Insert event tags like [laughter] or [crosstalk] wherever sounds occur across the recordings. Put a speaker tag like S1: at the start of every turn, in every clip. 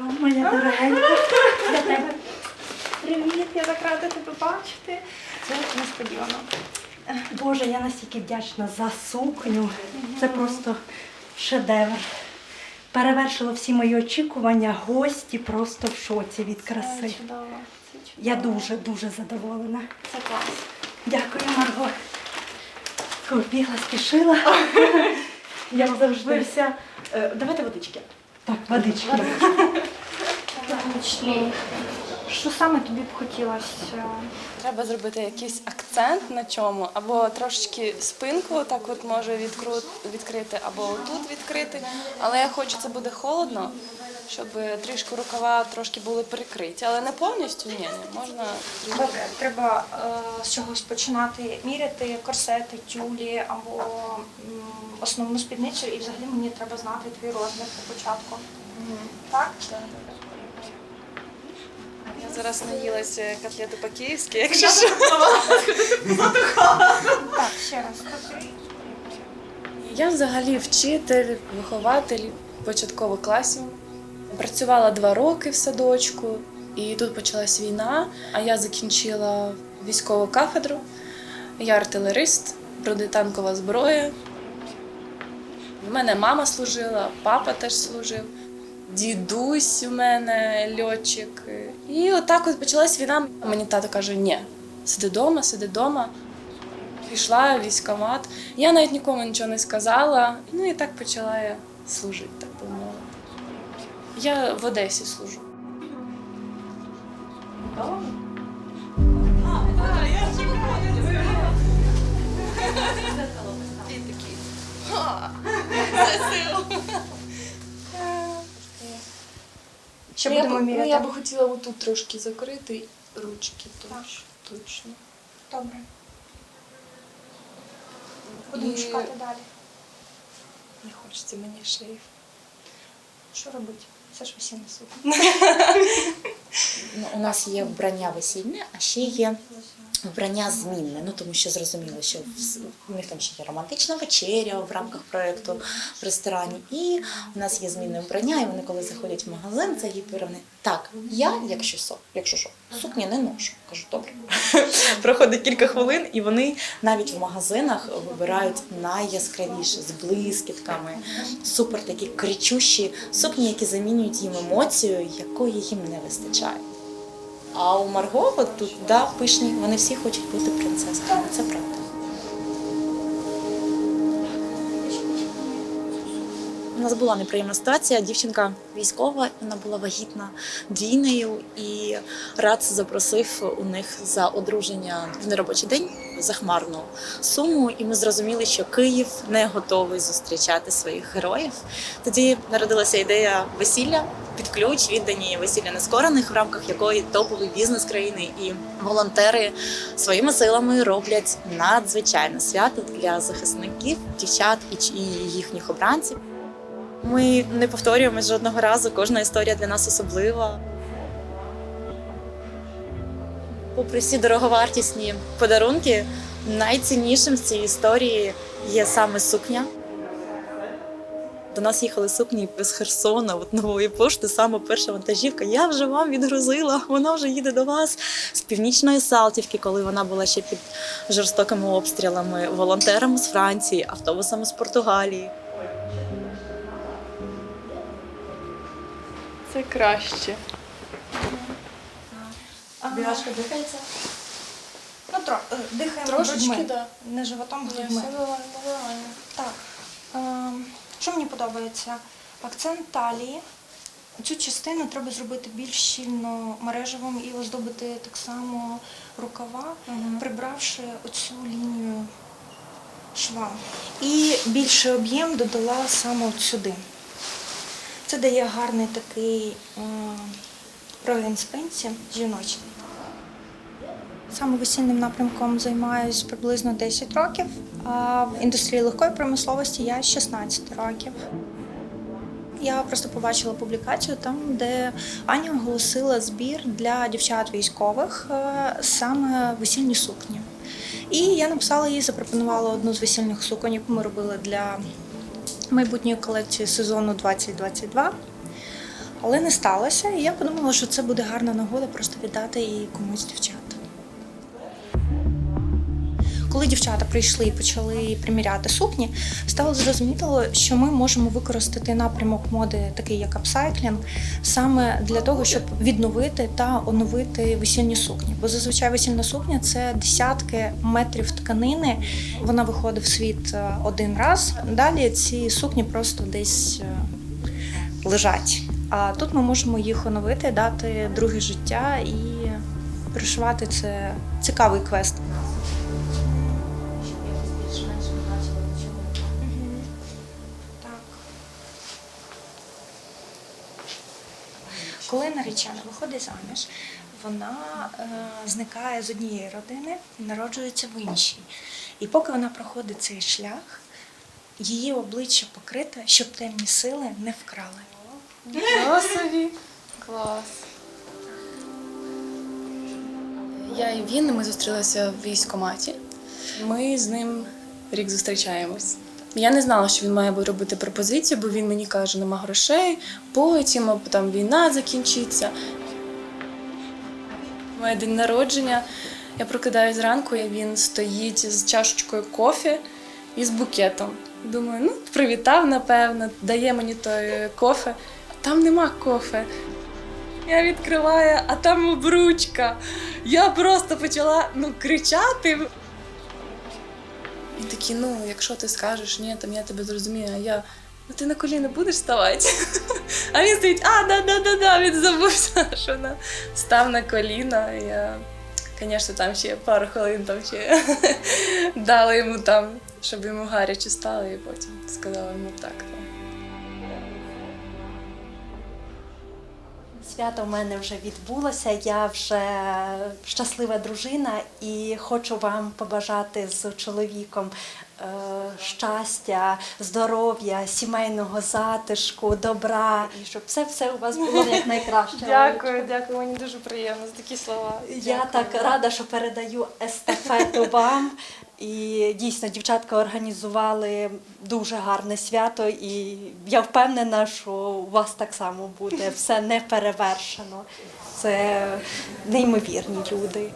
S1: моя дорогенька. Для тебе. Привіт, я так рада тебе бачити. Це несподівано. Боже, я настільки вдячна за сукню. Це просто шедевр. Перевершило всі мої очікування. Гості просто в шоці від краси.
S2: Чудово. Це чудово.
S1: Я дуже дуже задоволена.
S2: Це клас.
S1: Дякую, Марго. Бігла, спішила. [laughs] Як завжди.
S3: Вся. е, Давайте водички.
S1: Так, водички.
S2: Нічний. Що саме тобі б хотілося?
S4: Треба зробити якийсь акцент на чому, або трошечки спинку так от може відкру... відкрити, або тут відкрити. Але я хочу, це буде холодно, щоб трішки рукава трошки були прикриті. Але не повністю ні, ні. Можна трішки.
S2: Добре, треба е, з чогось починати міряти корсети, тюлі або м, основну спідницю, і взагалі мені треба знати твій розмір для початку. Так?
S4: Я зараз наїлася котлети по-київськи, якщо що.
S2: Так, ще раз.
S4: Я взагалі вчитель, вихователь початкових класів. Працювала два роки в садочку, і тут почалась війна. А я закінчила військову кафедру. Я артилерист, бронетанкова зброя. У мене мама служила, папа теж служив, дідусь у мене льотчик. І отак от почалась війна. Мені тато каже: ні, сиди вдома, сиди вдома. Пішла військомат. Я навіть нікому нічого не сказала. Ну і так почала я служити, так би мовити. Я в Одесі служу.
S2: Що
S4: Ну, я,
S2: будемо
S4: міряти. ну, я би хотіла отут трошки закрити ручки точ, точно.
S2: Добре. Будемо
S4: І-
S2: шукати далі.
S4: Не хочеться мені шлейф.
S2: Що робити? Це ж весільне сукня. [laughs]
S5: Ну, у нас є вбрання весільне, а ще є вбрання змінне. Ну тому що зрозуміло, що в- них там ще є романтична вечеря в рамках проєкту в ресторані. І у нас є змінне вбрання, і вони, коли заходять в магазин, це їй певне. Так, я, якщо со, якщо що, сукні не ношу. Кажу, добре. [laughs] Проходить кілька хвилин, і вони навіть в магазинах вибирають найяскравіше з блискітками, супер такі кричущі сукні, які замінюють їм емоцію, якої їм не вистачає. А у Марго тут да, пишні, вони всі хочуть бути принцесками. Це правда. У нас була неприємна ситуація. Дівчинка військова, вона була вагітна двійнею, і Рац запросив у них за одруження в неробочий день захмарну суму. І ми зрозуміли, що Київ не готовий зустрічати своїх героїв. Тоді народилася ідея весілля під ключ, віддані весілля нескорених, в рамках якої топовий бізнес країни і волонтери своїми силами роблять надзвичайне свято для захисників, дівчат і їхніх обранців. Ми не повторюємось жодного разу. Кожна історія для нас особлива. Попри всі дороговартісні подарунки, найціннішим з цієї історії є саме сукня. До нас їхали сукні з Херсона, от нової пошти, саме перша вантажівка. Я вже вам відгрузила, вона вже їде до вас з північної Салтівки, коли вона була ще під жорстокими обстрілами, волонтерами з Франції, автобусами з Португалії.
S4: Це краще.
S2: Білашка дихається? Ну, тро, е, дихаємо
S4: Трошечки,
S2: грудьми.
S4: да.
S2: Не животом, грудьми. Так. Ем, Що мені подобається? Акцент талії. Цю частину треба зробити більш щільно мережевим і оздобити так само рукава, прибравши оцю лінію шва. І більший об'єм додала саме от сюди. Це дає гарний такий е, прогін спинці жіночий. Саме весільним напрямком займаюся приблизно 10 років, а в індустрії легкої промисловості я 16 років. Я просто побачила публікацію там, де Аня оголосила збір для дівчат військових е, саме весільні сукні. І я написала їй, запропонувала одну з весільних суконь, яку ми робили для майбутньої колекції сезону 2022. Але не сталося, і я подумала, що це буде гарна нагода просто віддати її комусь дівчат. Коли дівчата прийшли і почали приміряти сукні, стало зрозуміло, що ми можемо використати напрямок моди, такий як апсайклінг, саме для того, щоб відновити та оновити весільні сукні. Бо зазвичай весільна сукня це десятки метрів тканини. Вона виходить в світ е, один раз. Далі ці сукні просто десь е, лежать. А тут ми можемо їх оновити, дати друге життя і пришивати це цікавий квест. Коли наречена виходить заміж, вона е, зникає з однієї родини і народжується в іншій. І поки вона проходить цей шлях, її обличчя покрите, щоб темні сили не вкрали.
S4: Нічого собі. Клас. Я і він, ми зустрілися в військкоматі. Ми з ним рік зустрічаємось. Я не знала, що він має робити пропозицію, бо він мені каже, нема грошей, потім там війна закінчиться. Моє день народження. Я прокидаюсь зранку, і він стоїть з чашечкою кофе і з букетом. Думаю, ну, привітав, напевно, дає мені той кофе. Там нема кофе. Я відкриваю, а там обручка. Я просто почала ну, кричати. І такі, ну, якщо ти скажеш, ні, там я тебе зрозумію, а я. Ну ти на коліна будеш ставати? [laughs] А він стоїть, а, да, да, да, да, він забувся, [laughs] що вона став на коліна. Я, звісно, там ще пару хвилин там ще [laughs] дала йому там, щоб йому гаряче стало, і потім сказала йому так.
S1: Свято в мене вже відбулося. Я вже щаслива дружина і хочу вам побажати з чоловіком е, щастя, здоров'я, сімейного затишку, добра і щоб все все у вас було якнайкраще.
S4: Дякую, дякую, мені дуже приємно за такі слова.
S1: Я так рада, що передаю естафету вам. І дійсно дівчатка організували дуже гарне свято, і я впевнена, що у вас так само буде все не перевершено. Це неймовірні люди.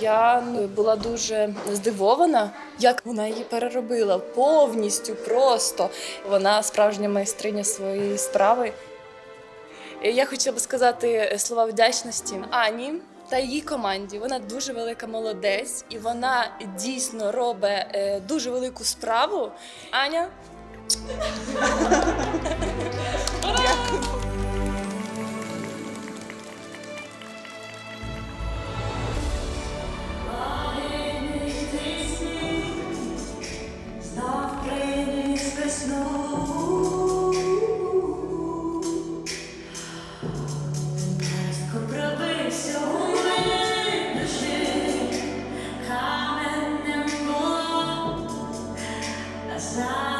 S4: Я ну, була дуже здивована, як вона її переробила повністю просто. Вона справжня майстриня своєї справи. І Я хотіла би сказати слова вдячності Ані та її команді. Вона дуже велика молодець, і вона дійсно робить е, дуже велику справу. Аня. [laughs] side.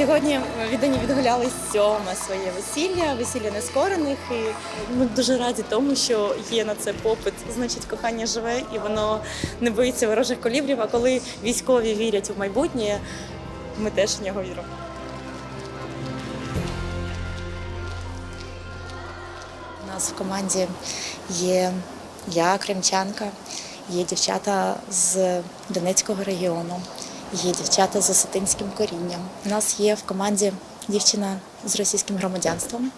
S5: Сьогодні віддані відгуляли сьоме своє весілля, весілля нескорених. І ми дуже раді тому, що є на це попит. Значить, кохання живе і воно не боїться ворожих колібрів. А коли військові вірять у майбутнє, ми теж в нього віримо. У нас в команді є я, кримчанка, є дівчата з Донецького регіону, є дівчата з осетинським корінням. У нас є в команді дівчина з російським громадянством,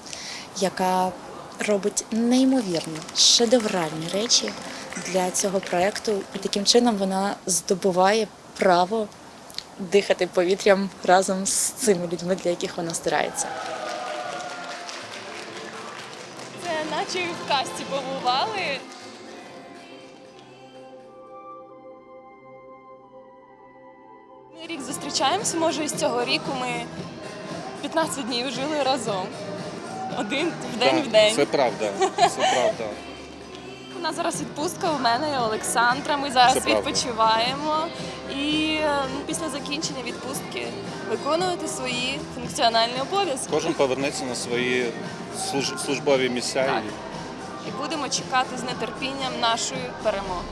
S5: яка робить неймовірні шедевральні речі для цього проекту, і таким чином вона здобуває право дихати повітрям разом з цими людьми, для яких вона старається.
S4: Це наче в касті побували. Рік зустрічаємося, може, з цього ріку ми 15 днів жили разом. Один в день
S6: Так,
S4: в день.
S6: Це правда. Це правда.
S4: У нас зараз відпустка у мене і Олександра. Ми зараз
S6: Це правда.
S4: відпочиваємо. І е, після закінчення відпустки виконувати свої функціональні обов'язки.
S6: Кожен повернеться на свої служ- службові місця.
S4: Так.
S6: і
S4: І будемо чекати з нетерпінням нашої перемоги.